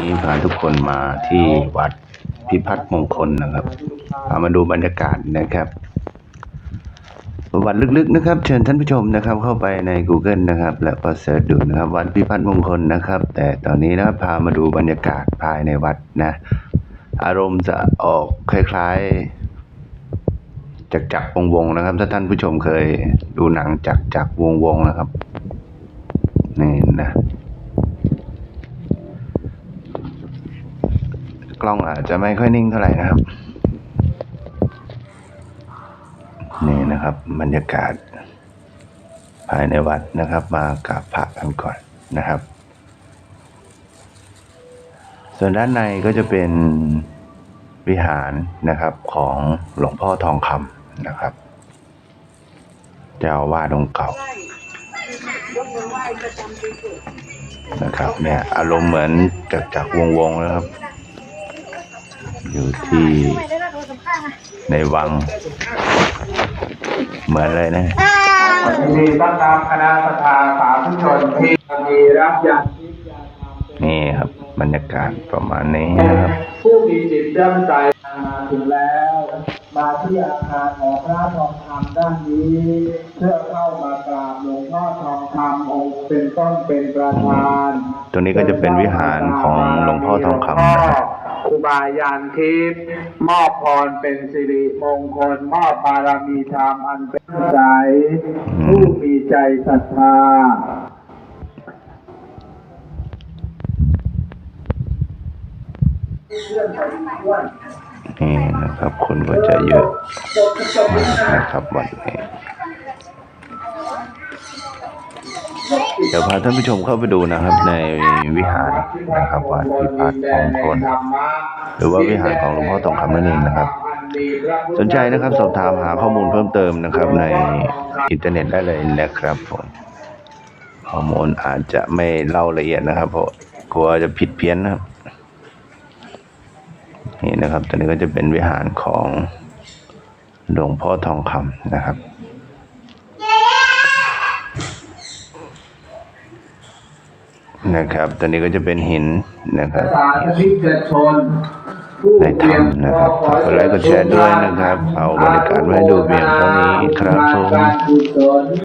นี้พาทุกคนมาที่วัดพิพัฒน์มงคลนะครับพามาดูบรรยากาศนะครับ ประวัติลึกๆนะครับ เชิญท่านผู้ชมนะครับ เข้าไปใน Google นะครับ แล้วก็เสิร์ชดูนะครับ วัดพิพัฒน์มงคลนะครับ แต่ตอนนี้นะครับพามาดูบรรยากาศภายในวัดนะ อารมณ์จะออกคล้ายๆจักจักวงวงๆนะครับ ถ้าท่านผู้ชมเคยดูหนังจักจักวงวงๆนะครับนี่นะ กล้องอาจจะไม่ค่อยนิ่งเท่าไหร่นะครับ นี่นะครับบรรยากาศ ภายในวัดนะครับ มากราบพระกันก่อนนะครับ ส่วนด้านในก็จะเป็นวิหารนะครับของหลวงพ่อทองคำนะครับ เจ้าวาดองค์เก่านะครับเนี่ยอารมณ์เหมือนจากจากวงวงๆนะครับ อยู่ที่ในวัง เหมือนเลยนะยินดีต้อนรับคณะสภาสาธุชนที่มีรับยาทิพย์ยาธรรมนี่ครับ บรรยากาศประมาณนี้นะครับ ผู้มีจิตเริ่มใจมาถึงแล้ว มาที่อาคารของพระทองคำด้านนี้ เพื่อเข้ามากราบหลวงพ่อทองคำองค์เป็นต้นเป็นประธาน ตรงนี้ก็จะเป็นวิหารของหลวงพ่อทองคำนะครับ ครูบายานทิพย์มอบพรเป็นสิริมงคล มอบบารมีธรรมอันเป็นใจผู้มีใจศรัทธานี่นะครับ คนก็จะเยอะนะครับวันนี้ เดี๋ยวพาท่านผู้ชมเข้าไปดูนะครับในวิหารนะครับวัดพิพัฒน์มงคลหรือว่าวิหารของหลวงพ่อทองคำนั่นเองนะครับ สนใจนะครับสอบถามหาข้อมูลเพิ่มเติมนะครับ ในอินเทอร์เน็ตได้เลยนะครับผมข้อมูลอาจจะไม่เล่าละเอียดนะครับเพราะกลัวจะผิดเพี้ยนนะครับนี่นะครับตอนนี้ก็จะเป็นวิหารของหลวงพ่อทองคำนะครับ นะครับตอนนี้ก็จะเป็นหินนะครับในธรรมนะครับฝากกดไลค์กดแชร์ด้วยนะครับ เอาบริการมาให้ดูเพียงเท่านี้ครับผมก